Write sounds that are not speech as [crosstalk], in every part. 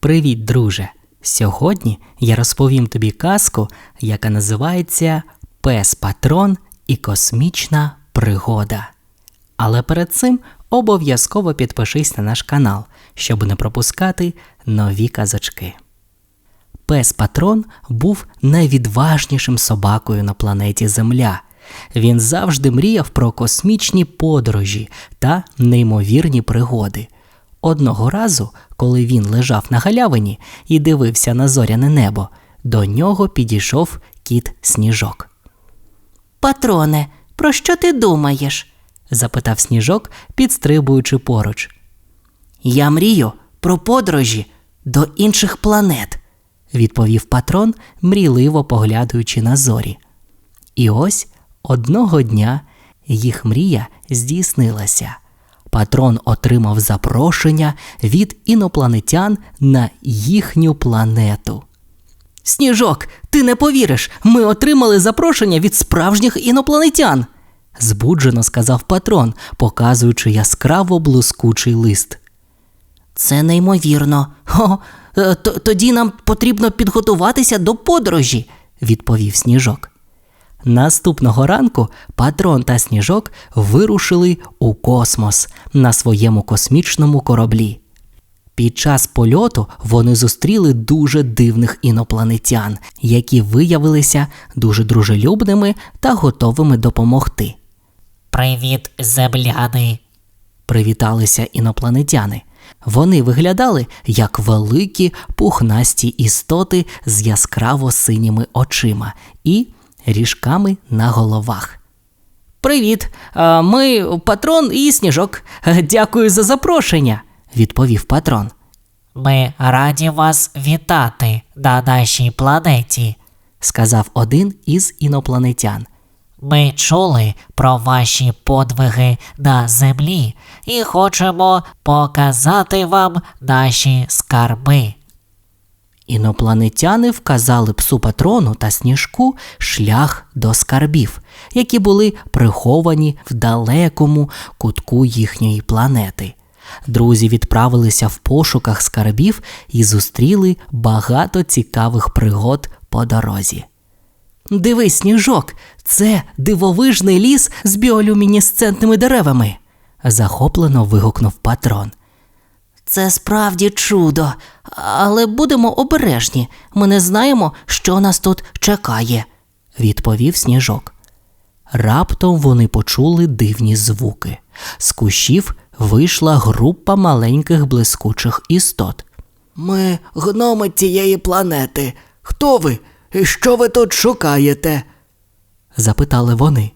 Привіт, друже! Сьогодні я розповім тобі казку, яка називається Пес Патрон і космічна пригода. Але перед цим обов'язково підпишись на наш канал, щоб не пропускати нові казочки. Пес Патрон був найвідважнішим собакою на планеті Земля. Він завжди мріяв про космічні подорожі та неймовірні пригоди. Одного разу, коли він лежав на галявині і дивився на зоряне небо, до нього підійшов кіт Сніжок. Патроне, про що ти думаєш? запитав Сніжок, підстрибуючи поруч. Я мрію про подорожі до інших планет. відповів патрон, мрійливо поглядаючи на зорі. І ось одного дня їх мрія здійснилася. Патрон отримав запрошення від інопланетян на їхню планету. Сніжок, ти не повіриш, ми отримали запрошення від справжніх інопланетян, збуджено сказав патрон, показуючи яскраво блискучий лист. Це неймовірно. О, е, тоді нам потрібно підготуватися до подорожі. відповів сніжок. Наступного ранку патрон та сніжок вирушили у космос на своєму космічному кораблі. Під час польоту вони зустріли дуже дивних інопланетян, які виявилися дуже дружелюбними та готовими допомогти. Привіт, земляни. Привіталися інопланетяни. Вони виглядали як великі пухнасті істоти з яскраво синіми очима і ріжками на головах. Привіт, ми патрон і сніжок. Дякую за запрошення, відповів патрон. Ми раді вас вітати на нашій планеті. сказав один із інопланетян. Ми чули про ваші подвиги на землі і хочемо показати вам наші скарби. Інопланетяни вказали псу патрону та сніжку шлях до скарбів, які були приховані в далекому кутку їхньої планети. Друзі відправилися в пошуках скарбів і зустріли багато цікавих пригод по дорозі. Дивись, сніжок, це дивовижний ліс з біолюмінесцентними деревами. захоплено вигукнув патрон. Це справді чудо, але будемо обережні. Ми не знаємо, що нас тут чекає. відповів сніжок. Раптом вони почули дивні звуки. З кущів вийшла група маленьких блискучих істот. Ми гноми цієї планети. Хто ви? І що ви тут шукаєте? Запитали вони.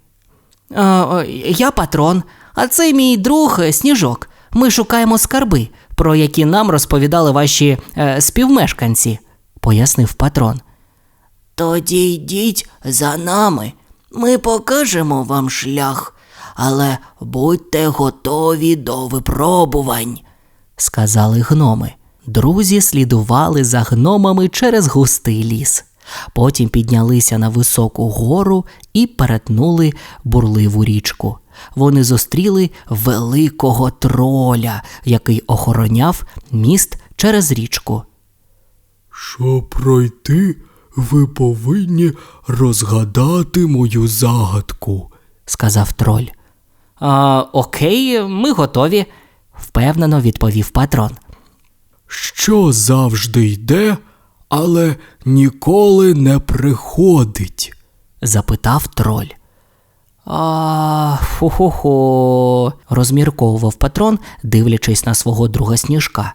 А, я патрон, а це мій друг е, сніжок. Ми шукаємо скарби, Про які нам розповідали ваші е, співмешканці, пояснив патрон. Тоді йдіть за нами. Ми покажемо вам шлях, але будьте готові до випробувань. сказали гноми. Друзі слідували за гномами через густий ліс. Потім піднялися на високу гору і перетнули бурливу річку. Вони зустріли великого троля, який охороняв міст через річку. Щоб пройти, ви повинні розгадати мою загадку. сказав троль. А, окей, ми готові, впевнено відповів патрон. Що завжди йде, але ніколи не приходить. запитав троль. А, ху-ху-ху, розмірковував патрон, дивлячись на свого друга сніжка.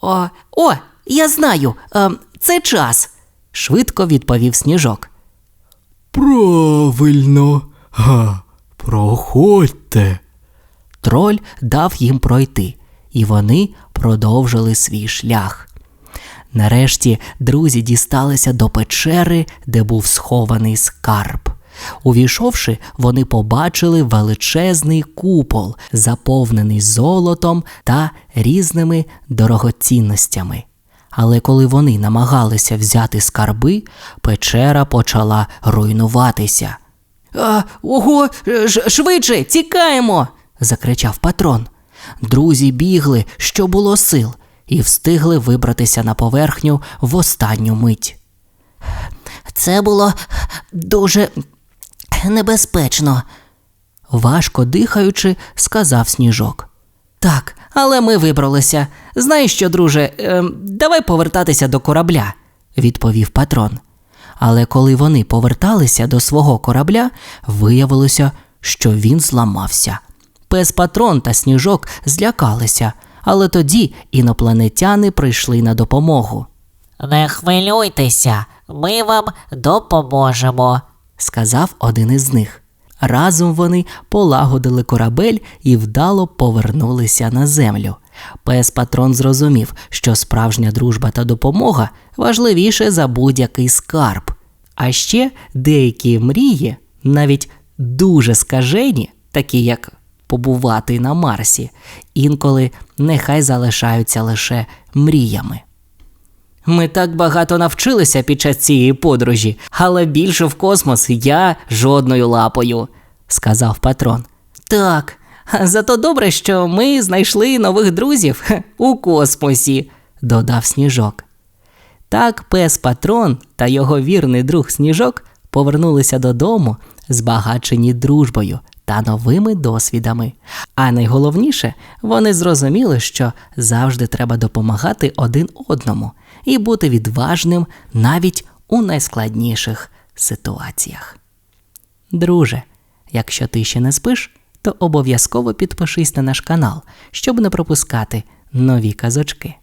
О, о, я знаю, е, це час. Швидко відповів сніжок. Правильно. Га, проходьте. Троль дав їм пройти, і вони продовжили свій шлях. Нарешті друзі дісталися до печери, де був схований скарб. Увійшовши, вони побачили величезний купол, заповнений золотом та різними дорогоцінностями. Але коли вони намагалися взяти скарби, печера почала руйнуватися. А, ого, швидше, тікаємо. закричав патрон. Друзі бігли, що було сил. і встигли вибратися на поверхню в останню мить. Це було дуже небезпечно, важко дихаючи, сказав сніжок. Так, але ми вибралися. Знаєш що, друже, ем, давай повертатися до корабля, відповів патрон. Але коли вони поверталися до свого корабля, виявилося, що він зламався. Пес патрон та сніжок злякалися, але тоді інопланетяни прийшли на допомогу. Не хвилюйтеся, ми вам допоможемо. Сказав один із них. Разом вони полагодили корабель і вдало повернулися на землю. Пес патрон зрозумів, що справжня дружба та допомога важливіше за будь-який скарб. А ще деякі мрії, навіть дуже скажені, такі як побувати на Марсі, інколи нехай залишаються лише мріями. Ми так багато навчилися під час цієї подорожі, але більше в космос я жодною лапою, сказав патрон. Так, зато добре, що ми знайшли нових друзів [laughs] у космосі, додав сніжок. Так пес патрон та його вірний друг сніжок повернулися додому, збагачені дружбою та новими досвідами. А найголовніше, вони зрозуміли, що завжди треба допомагати один одному і бути відважним навіть у найскладніших ситуаціях. Друже, якщо ти ще не спиш, то обов'язково підпишись на наш канал, щоб не пропускати нові казочки.